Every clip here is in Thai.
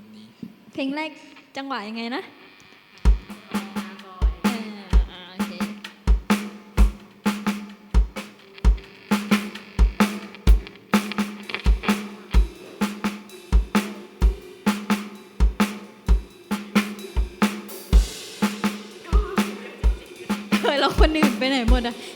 วันนี้ เพลงแรกจังหวะยังไงนะเคยเราคนอื่นไปไหนหมดอะ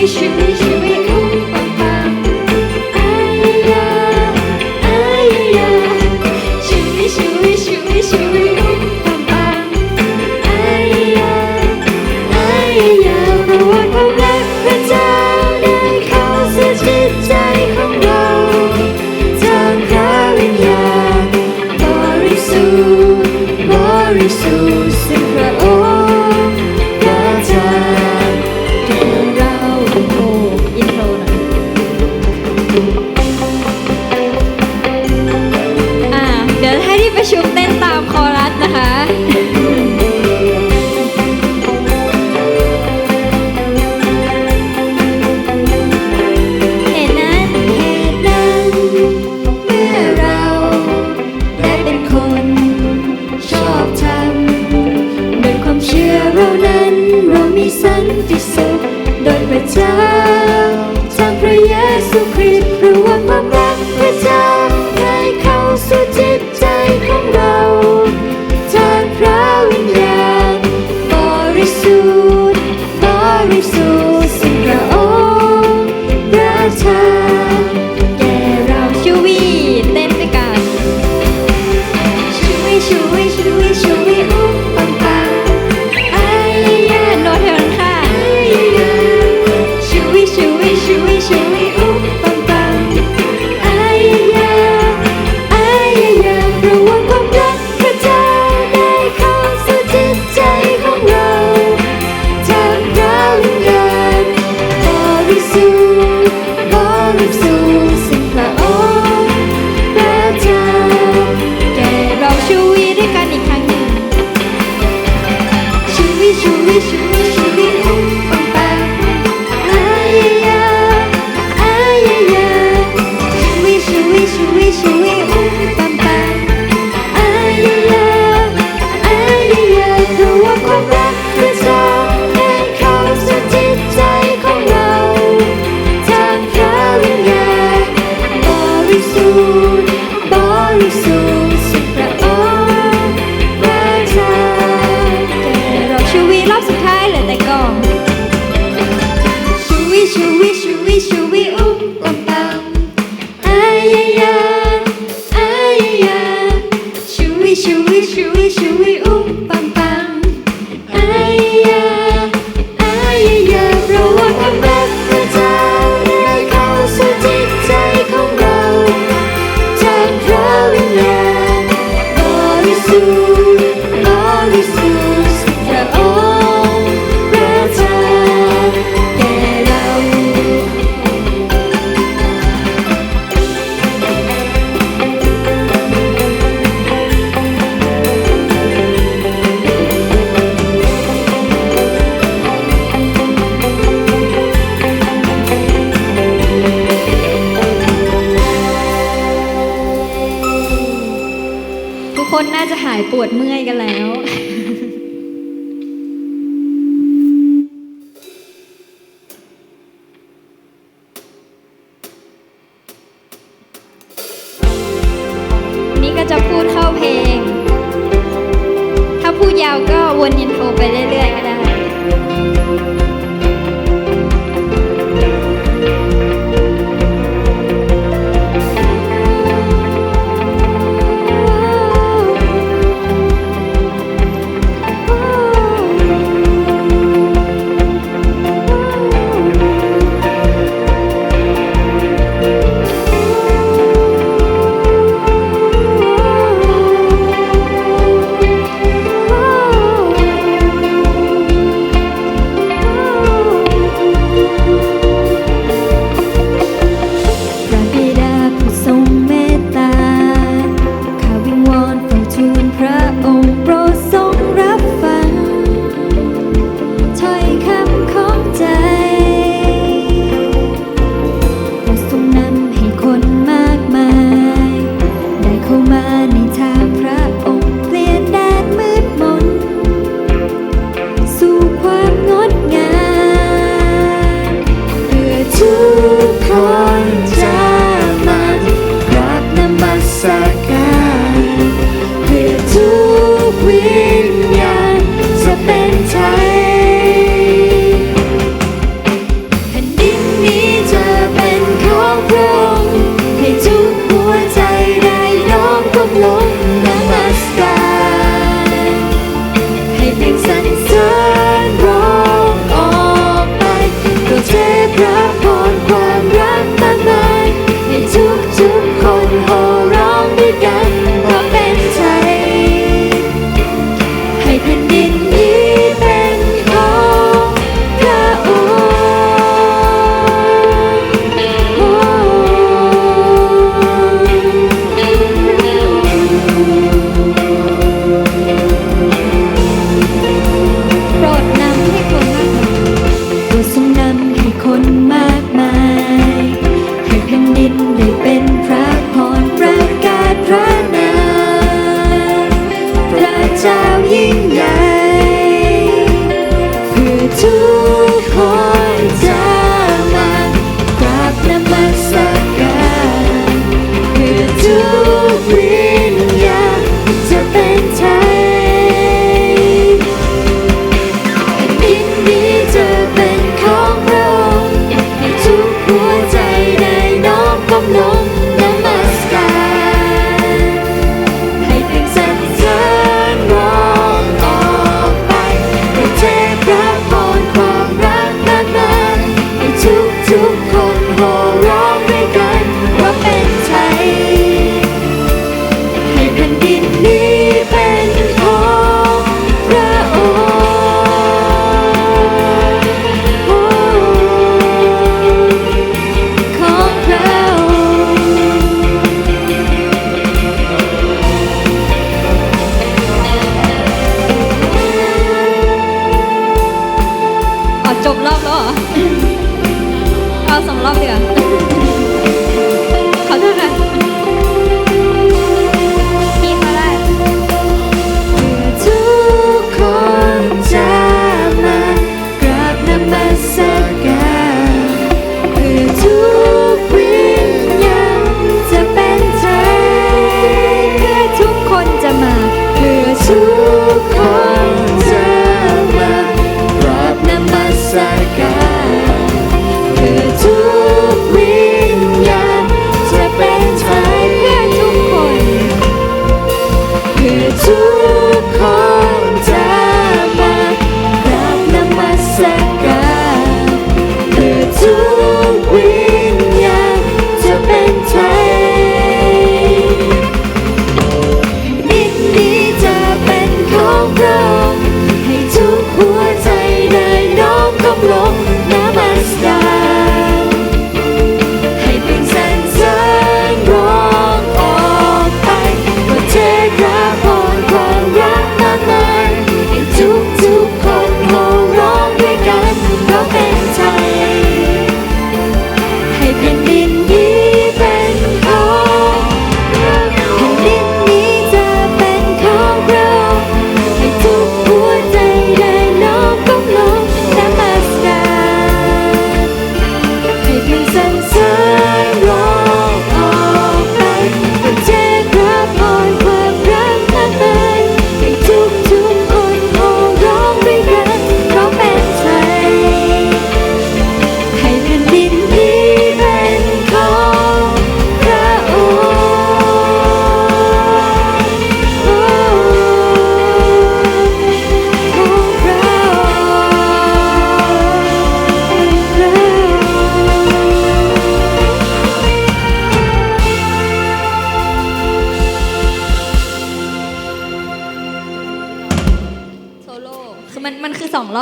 triste, triste. มีสันติสุขโดยพระเจ้าจากพระเยซูคริสต์รวมความรักพระเจ้า 我背的这个。铺满你才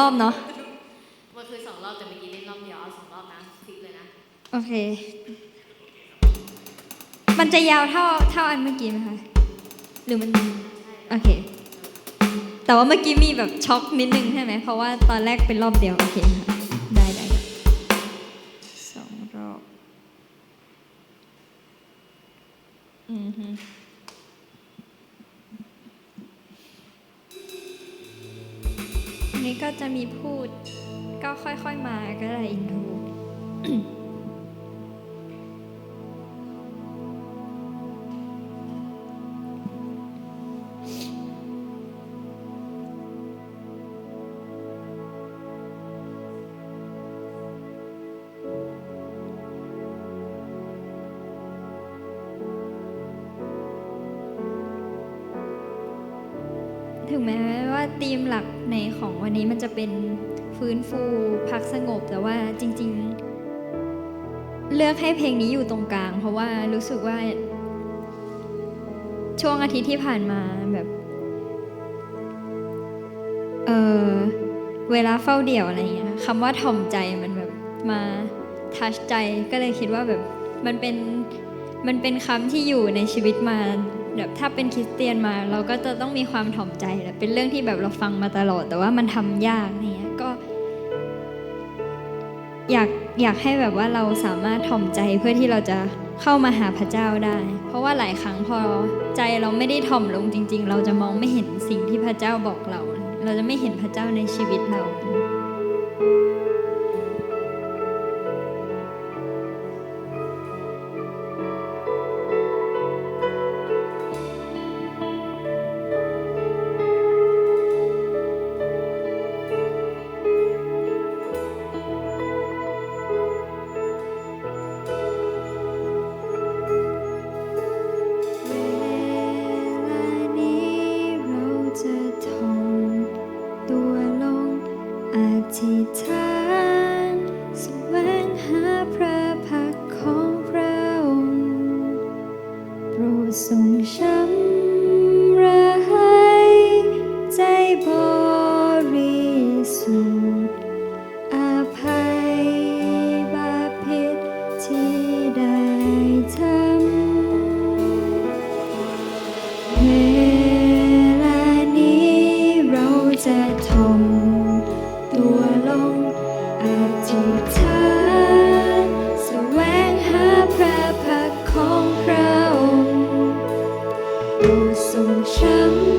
อสองรอบเนาะมันคือสองรอบแต่เมื่อกี้เล่นรอบเดียวเอาสองรอบนะฟิกเลยนะ โอเค มันจะยาวเท่าเท่าอันเมื่อกี้ไหมคะ หรือมัน โอเค แต่ว่าเมื่อกี้มีแบบช็อกนิดนึงใช่ไหม เพราะว่าตอนแรกเป็นรอบเดียว โอเคค่ะได้ได้ได้สองรอบ อือฮึ นี้ก็จะมีพูด ก็ค่อยๆมาก็เลยอินโทร ถึงแม้ว่าธีมหลักในของวันนี้มันจะเป็นฟื้นฟูพักสงบ แต่ว่าจริง ๆ เลือกให้เพลงนี้อยู่ตรงกลาง เพราะว่ารู้สึกว่า ช่วงอาทิตย์ที่ผ่านมาแบบเออเวลาเฝ้าเดี่ยวอะไรอย่างเงี้ยคำว่าถ่อมใจมันแบบมาทัชใจก็เลยคิดว่าแบบมันเป็นมันเป็นคำที่อยู่ในชีวิตมา แบบถ้าเป็นคริสเตียนมา เราก็จะต้องมีความถ่อมใจแหละเป็นเรื่องที่แบบเราฟังมาตลอด แต่ว่ามันทำยากเนี่ยก็ อยากอยากให้แบบว่าเราสามารถถ่อมใจเพื่อที่เราจะเข้ามาหาพระเจ้าได้ เพราะว่าหลายครั้งพอใจเราไม่ได้ถ่อมลงจริง ๆ เราจะมองไม่เห็นสิ่งที่พระเจ้าบอกเรา เราจะไม่เห็นพระเจ้าในชีวิตเรา ลงอธิษฐานแสวงหาพระพักของพระองค์โปรดทรงช้ำ